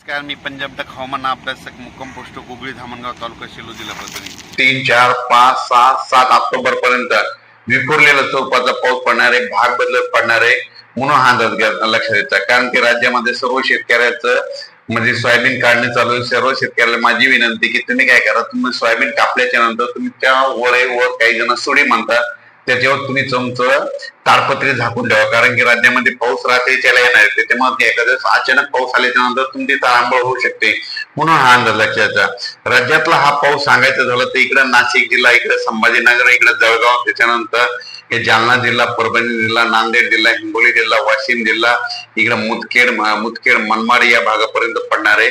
नमस्कार मी पंजाब हवामान अभ्यासक मुक्कम पोस्ट गुगळी धामणगाव तालुका सेलू जिल्हा परभणी. तीन चार पाच सहा सात ऑक्टोबर पर्यंत विखुरलेला स्वरूपाचा पाऊस पडणार आहे भाग बदलत पडणार आहे म्हणून हा अंदाज लक्षात येतात कारण की राज्यामध्ये सर्व शेतकऱ्याचं म्हणजे सोयाबीन काढणे चालू आहे. सर्व शेतकऱ्याला माझी विनंती की तुम्ही काय करा तुम्ही सोयाबीन कापल्याच्या नंतर तुम्ही त्या वर काही जण सुडी म्हणतात त्याच्यावर तुम्ही तुमचं ताडपत्री झाकून ठेवा. कारण की राज्यामध्ये पाऊस राहते त्याला येणार त्याच्यामध्ये एखाद्या अचानक पाऊस आल्याच्यानंतर तुमची तारांबळ होऊ शकते. म्हणून हा अंदाज लक्षात राज्यातला हा पाऊस सांगायचा झालं तर इकडं नाशिक जिल्हा इकडे संभाजीनगर इकडे जळगाव त्याच्यानंतर हे जालना जिल्हा परभणी जिल्हा नांदेड जिल्हा हिंगोली जिल्हा वाशिम जिल्हा इकडे मुदखेड मुदखेड मनमाड या भागापर्यंत पडणार आहे.